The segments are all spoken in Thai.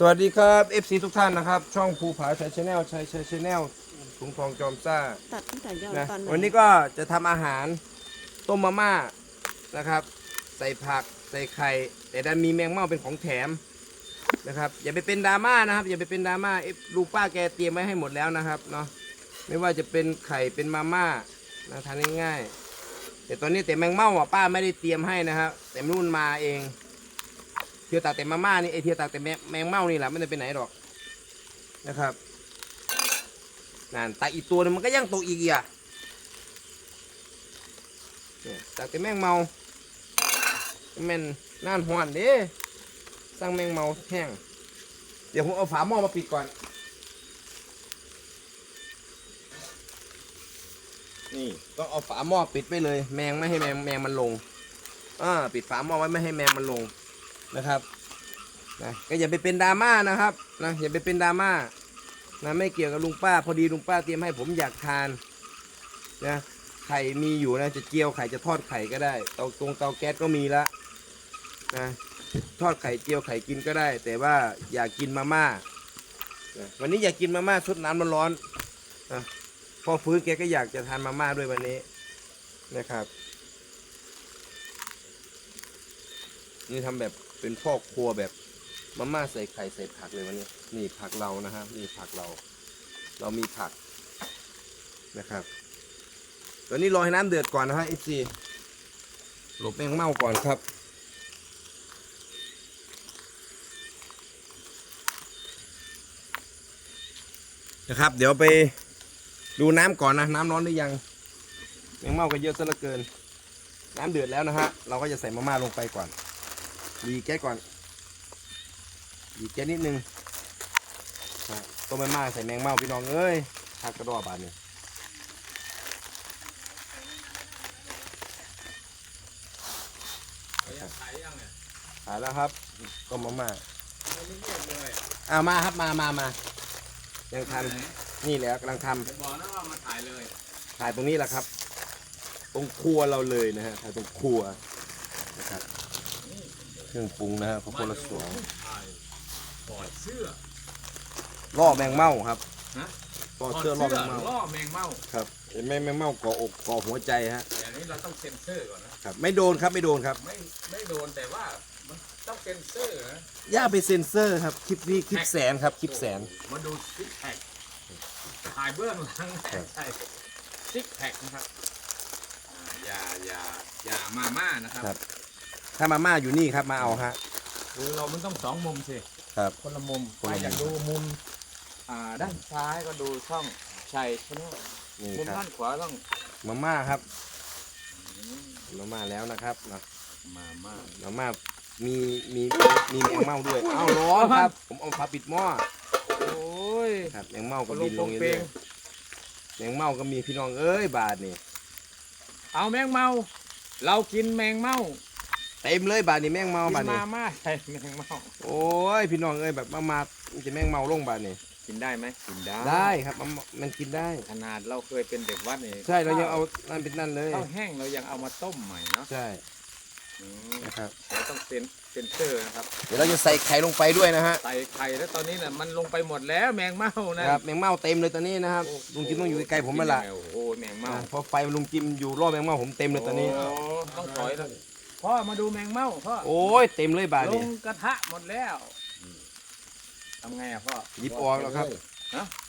สวัสดีครับ FC ทุกท่านนะครับ ช่องภูผาชัยชาแนลชัยชัยชาแนลถุงทองจอมซ่าตัดตั้งแต่ยอดนะตอนไหนวันนี้ก็จะทำอาหารต้มมาม่านะครับ ใส่ผักใส่ไข่แต่ดันมีแมงเม่าเป็นของแถมนะครับอย่าไปเป็นดราม่านะครับ อย่าไปเป็นดราม่าเอฟลูกป้าแกเตรียมไว้ให้หมดแล้วนะครับเนาะไม่ว่าจะเป็นไข่เป็นมาม่านะทานง่ายๆแต่ตอนนี้แต่แมงเม่าอะป้าไม่ได้เตรียมให้นะครับแต่นู่นมาเอง เทียวตากแต่มาม่านี่ไอเทียวตากแต่แมแมงเม่านี่แหละไม่ได้ไปไหนหรอกนะครับนั่นตากอีกตัวนึงมันก็ยังตกอีกอะเนี่ยจากแต่แมงเมาแม่นน่านหวนเด้สร้างแมงเมาแห้งเดี๋ยวผมเอาฝาหม้อมาปิดก่อน นี่ต้องเอาฝาหม้อปิดไว้เลย แมงไม่ให้แมงแมงมันลงอ่าปิดฝาหม้อไว้ไม่ให้แมงมันลง นะครับนะก็อย่าไปเป็นดราม่านะครับนะอย่าไปเป็นดราม่านะไม่เกี่ยวกับลุงป้า พอดีลุงป้าเตรียมให้ผมอยากทานนะไข่มีอยู่นะจะเจียวไข่จะทอดไข่ก็ได้เตาตรงเตาแก๊สก็มีละนะทอดไข่เจียวไข่กินก็ได้ แต่ว่าอยากกินมาม่านะวันนี้อยากกินมาม่าชุดน้ำร้อนๆนะพอฟื้นแกก็อยากจะทานมาม่าด้วยวันนี้นะครับ นี่ทำแบบเป็นพ่อครัวแบบมาม่าใส่ไข่ใส่ผักเลยวันนี้นี่ผักเรานะครับนี่ผักเรา เรามีผักนะครับตอนนี้รอให้น้ำเดือดก่อนนะฮะ FC หลบแมงเม่าก่อนครับ นะครับ เดี๋ยวไปดูน้ำก่อนนะ น้ำร้อนหรือยังแมงเม่าก็เยอะซะเหลือเกิน น้ำเดือดแล้วนะฮะเราก็จะใส่มาม่าลงไปก่อน ดีแก๊สก่อนดีแก๊สนิดนึงนะต้มมาม่าใส่แมงเม่าพี่น้องเอ้ยทักกระดอบานนี่ถ่ายแล้วครับก็มาม่าอ่ามาครับมามามายังทันนี่แหละกำลังทบอกนะว่ามาถ่ายเลยำถ่ายตรงนี้แหละครับ ตรงครัวเราเลยนะฮะถ่ายตรงครัวนะครับ เครื่องปรุงนะฮะของคนละสวงถ่ายถอดเสื้อล่อแมงเม่าครับฮะล่อเสื้อล่อแมงเม่าล่อแมงเม่าครับเห็นไหมแมงเม่าเกาะอกเกาะหัวใจฮะอย่างนี้เราต้องเซ็นเซอร์ก่อนนะครับไม่โดนครับไม่โดนครับ ไม่ไม่โดนแต่ว่ามันต้องเซ็นเซอร์นะย่าไปเซ็นเซอร์ครับคลิปนี้คลิปแสนครับคลิปแสนมาดูซิกแพคถ่ายเบื้องหลังครับใช่ซิกแพคนะครับอ่าอย่าอย่าอย่ามาม่านะครับครับ ถ้ามาม่าอยู่นี่ครับมาเอาฮะ คือเรามันต้องสองมุมสิครับคนละมุมคนละมุม ใครอยากดูมุมอ่าด้านซ้ายก็ดูช่องชัยชแนลนี่มุมครับด้านขวาต้องมาม่าครับมาม่าแล้วนะครับนะมาม่ามาม่ามีมีมีแมงเม่าด้วยอ้าวร้อนครับ ผมเอาฝาปิดหม้อโอ้ยครับแมงเม่าก็ลบิงนโปลรงงอย่างเปนี้งแมงเม่าก็มีพี่น้องเอ้ยบาทนี่เอาแมงเมา เรากินแมงเมา เต็มเลยบาทนี่แมงเม่ากิบาทนนี่มาม่าใช่แมงเมาโอ้ยพี่น้องเอ้ยแบบมามามันจะแมงเม่าลงบาทนี่กินได้ไหมกินได้ ได้ครับมันมันกินได้ ขนาดเราเคยเป็นเด็กวัดนี่ใช่เรายังเอานั่นเป็นนั่นเลยข้าวแห้งเรายังเอามาต้มใหม่เนาะใช่อืมนะครับเราต้องเป็นเป็นเซอร์นะครับ เดี๋ยวเราจะใส่ไข่ลงไปด้วยนะฮะใส่ไข่แล้วตอนนี้น่ะมันลงไปหมดแล้วแมงเมานะครับแมงเม่าเต็มเลยตอนนี้นะครับลุงจิมต้องอยู่ใกล้ๆผมมาละโอ้โหแมงเมาอะเพอไฟลุงจิมอยู่รอบแมงเม่าผมเต็มเลยตอนนี้โอ้ต้องถอยแล้ว พ่อมาดูแมงเมาพ่อโอ้ยเต็มเลยบาทลนี่งกระทะหมดแล้วทำไงอะพ่อหยิบออกแล้วครับ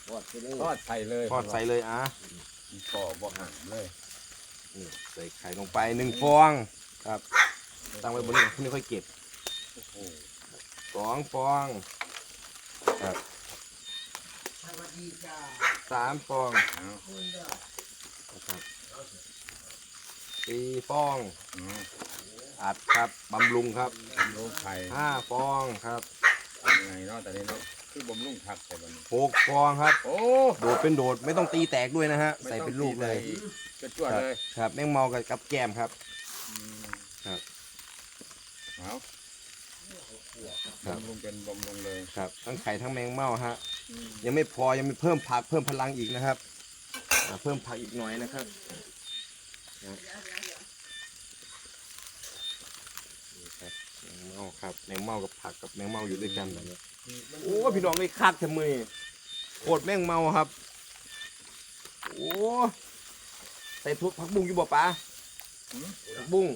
ทอดใส่เลยทอดใส่เลยอะพ่อบอกห่างเลยนี่ใส่ไข่ลงไปหนึ่งฟองครับตั้งไว้บนนี้ไม่ค่อยเก็บสองฟองครับสามฟองนะครับสี่ฟอง อืม อัดครับบำรุงครับลูกไข่ห้าฟองครับยังไงเนาะแต่นี้เนาะคือบำรุงผักใส่บัดนหกฟองครับ โอ้โดดเป็นโดดไม่ต้องตีแตกด้วยนะฮะไม่ใส่ต้องเป็นลูกเลยตีใส่จวดๆเลยครับแมงเมากับกับแกล้มครับ อืมครับ เอาครับ บำรุงเป็นบำรุงเลยครับ ทั้งไข่ทั้งแมงเมาฮะอืมยังไม่พอยังมีเพิ่มผักเพิ่มพลังอีกนะครับอ่าเพิ่มผักอีกหน่อยนะครับนะนี่ครับแมง เมาอ๋อครับแมงเม่ากับผักกับแมงเม่าอยู่ด้วยกันแบบนี้โอ้พี่น้องเลยคักแค่มือโคตรแมงเม่าครับ โอ้ใส่ทุกผักบุ้งอยู่บ่ปะผักบุ้ง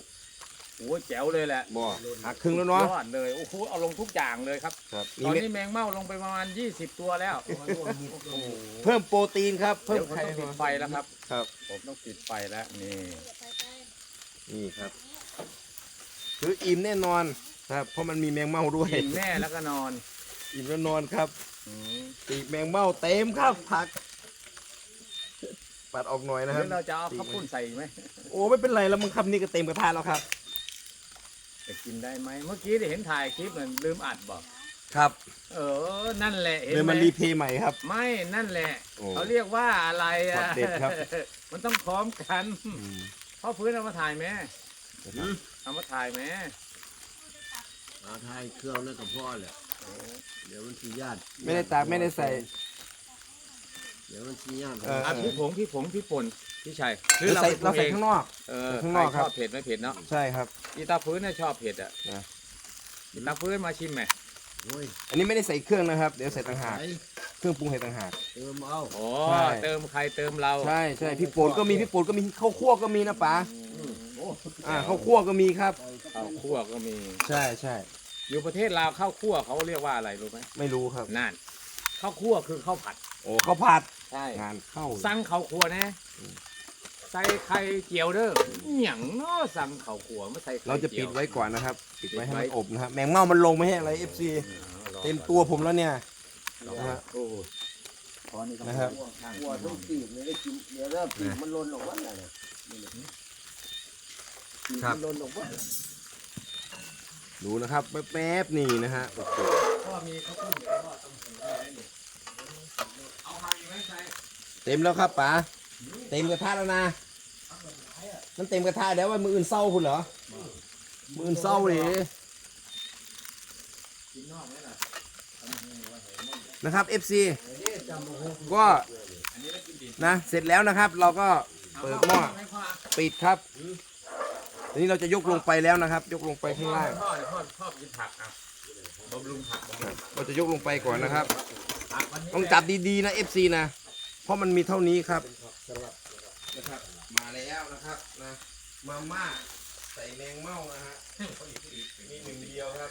โอ้ยแจ๋วเลยแหละบ่หักครึ่งแล้วเนาะยอดเลยโอ้โหเอาลงทุกอย่างเลยครับครับตอนเม็ดนี้แมงเม่าลงไปประมาณ 20 ตัวแล้วเพิ่มโปรตีนครับเพิ่เดี๋มยวผมไข่ต้องปิดไฟแล้วครับ ครับผมต้องปิดไฟแล้วนี่นี่ครับ คืออิ่มแน่นอน ครับเพราะมันมีแมงเม่าด้วยกินแน่แล้วก็นอนอิ่มแล้วนอนครับอืมปีกแมงเม่าเต็มครับ ผัก ปัดออกหน่อยนะหครัรืบอเราจะเอาข้าวปุ้นใส่อีกไหมโอ้ไม่เป็นไรแล้วมึงคำนี้ก็เต็มกระทะแล้วครับ จะกินได้ไหมเมื่อกี้ที่เห็นถ่ายคลิปเหมือนลืมอัดบอกครับเออ นั่นแหละเห็นเดี๋ยวไหมมันรีเพย์ใหม่ครับ ไม่นั่นแหละโอ้เขาเรียกว่าอะไรช็ออะตเด็ดครับ มันต้องพร้อมกันอืมพ่อพื้นเอามาถ่ายไหมเอามาถ่ายไหม อาไทยเครื่องนั่นกับพ่อแหละเดี๋ยวมันสีญาติไม่ได้ตากไม่ได้ใส่ เดี๋ยวมันสีญาติเออ อะพี่ผงพี่ผงพี่ป่นพี่ชัยเราใส่เราใส่ปรุข้างนอก เออข้างนอกใครครัชบอบเผ็ดไม่เผ็ดเนาะใช่ครับ อีตาพื้นน่ะชอบเผ็ดอะนะ อีตาพื้นมาชิมไหมโอ้ยอันนี้ไม่ได้ใส่เครื่องนะครับ เดี๋ยวใส่ต่างหากใส่เครื่องปรุงใส่ต่างหาก เติมเอาโอ้ใช่ เติมใครเติมเราใช่ใช่พี่โปนก็มีพี่โปนก็มีข้าวคั่วก็มีนะป๋าอ่าข้าวคั่วก็มีครับ ข้าวคั่วก็มี ใช่ใช่อยู่ประเทศลาวข้าวคั่วเขาเรียกว่าอะไรรู้ไหมไม่รู้ครับนั่นข้าวคั่วคือข้าวผัด โอ้ข้าวผัดใช่งานเข้าสั่งข้าวคั่วนะใส่ไข่เจียวเด้อหยังเนาะสั่งข้าวคั่วไม่ใส่ไข่เราจะจีปิยว ดไว้ก่อนนะครับปิดไว้ให้ปิดไว้มันอบนะครับแมงเม่ามันลงไม่ให้อะไรเอฟซีรอเต็มตัวผมแล้วเนี่ยรอนะฮะ โอ้ตอนนี้ต้องนะครับข้างหัวต้องปีกเลยได้กินเดี๋ยวแล้วปีกมันหล่นออกมาแล้วเนี่ย นี่เลยปีกมันหล่นออกมาดูนะครับแป๊บๆนี่นะฮะโอ้โหพ่อมีข้าวปุ้ในพ่อต้องเห็นได้นี่เอามาอีกไหมใช่เต็มแล้วครับป๋าเต็มกระทะแล้วนะมันเต็มกระทะเดี๋ยวว่ามืออื่นเศร้าคุณเหรอมืออื่นเศร้าเลยกินนอกไหมล่ะนะครับ FC ก็นะเสร็จแล้วนะครับ เราก็เปิดหม้อปิดครับ ทีนี้เราจะยกลงไปแล้วนะครับ ยกลงไปข้างล่างพ่อพ่อชอบกินผักอะบำรุงผักเราจะยกลงไปก่อนนะครับ ต้องจับดีๆนะ FC นะ เพราะมันมีเท่านี้ครับนะครับ มาแล้วนะครับนะมาม่าใส่แมงเม่านะฮะมีหนึ่งเดียวครับ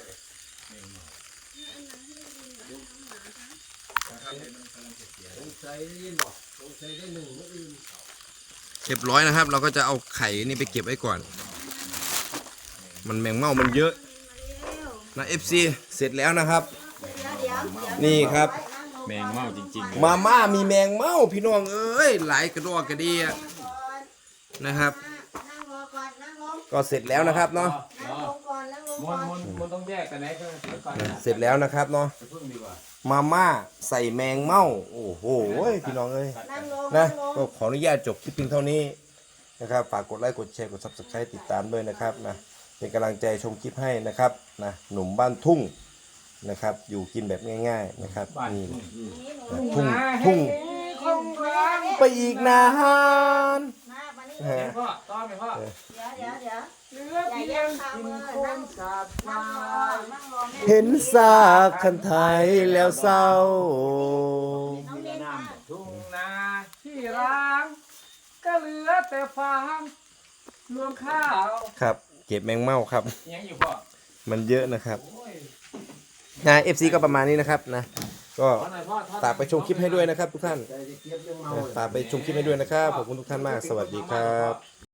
เรียบร้อยนะครับ เราก็จะเอาไข่นี่ไปเก็บไว้ก่อน มันแมงเม่ามันเยอะนะ FC เสร็จแล้วนะครับ นี่ครับ แมงเม่าจริงมาม่ามีแมงเม่าพี่น้องเอ้ยหลายกระดอกกระเดียนะครับนั่งรอก่อนนั่งลงก็เสร็จแล้วนะครับเนาะนั่งลงก่อนนั่งลงๆมก่อนนมนมนต้องแยกกันไหนก็เดี๋ยวก่อนนะเสร็จแล้วนะครับเนาะจะพึ่งดีกว่ามาม่าใส่แมงเม่าโอ้โหพี่น้องเอ้ยนั่งลงนะนั่งลงก็ขออนุญาตจบคลิปเพียงเท่านี้นะครับ ฝากกดไลค์กดแชร์กด subscribe ติดตามด้วยนะครับนะ เป็นกำลังใจชมคลิปให้นะครับนะหนุ่มบ้านทุ่งนะครับ อยู่กินแบบง่าย ๆนะครับบ้านนี่ทุ่งนะทุ่งทุ่งคงรังไปอีกนานมามานี่ฮะเห็นพ่อต้อนไหมพ่อเดี๋ยวเดี๋ยวเดี๋ยวเหลือเพียงกินคนสาบนั่มางรอนั่งรอแม่เห็นซากคันไทยแล้วเศร้า น้องเล่นมาทุ่งนาที่ร้าง ก็เหลือแต่ฟางรวมข้าว ครับ เก็บแมงเม่าครับ ยังอยู่พ่อมันเยอะนะครับโอ้ยนะเอฟซีก็ประมาณนี้นะครับนะ ก็ขอหน่อยพ่อทอดฝากไปชมคลิปให้ด้วยนะครับ ทุกท่านใจจะเก็บยังเมาฝากไปชมคลิปให้ด้วยนะครับขอบคุณทุกท่านมาก สวัสดีครับ